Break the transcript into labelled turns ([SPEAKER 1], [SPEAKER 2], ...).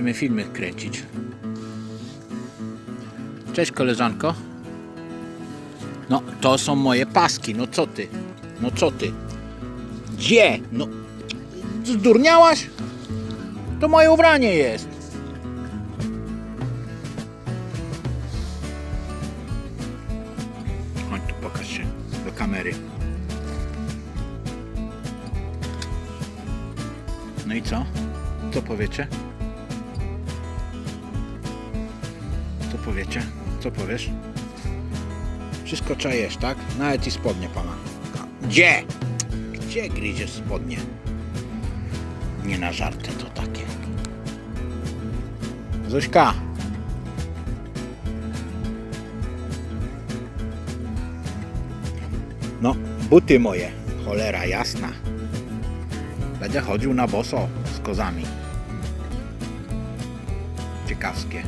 [SPEAKER 1] Będziemy filmy kręcić. Cześć koleżanko. No, to są moje paski. No co ty? No co ty? Gdzie? No, zdurniałaś? To moje ubranie jest. Chodź tu, pokaż się do kamery. No i co? Co powiecie? Powiecie? Co powiesz? Wszystko czajesz, tak? Nawet i spodnie pana. Gdzie? Gdzie gryziesz spodnie? Nie na żarty to takie. Zośka. No, buty moje. Cholera jasna. Będę chodził na boso z kozami. Ciekawskie.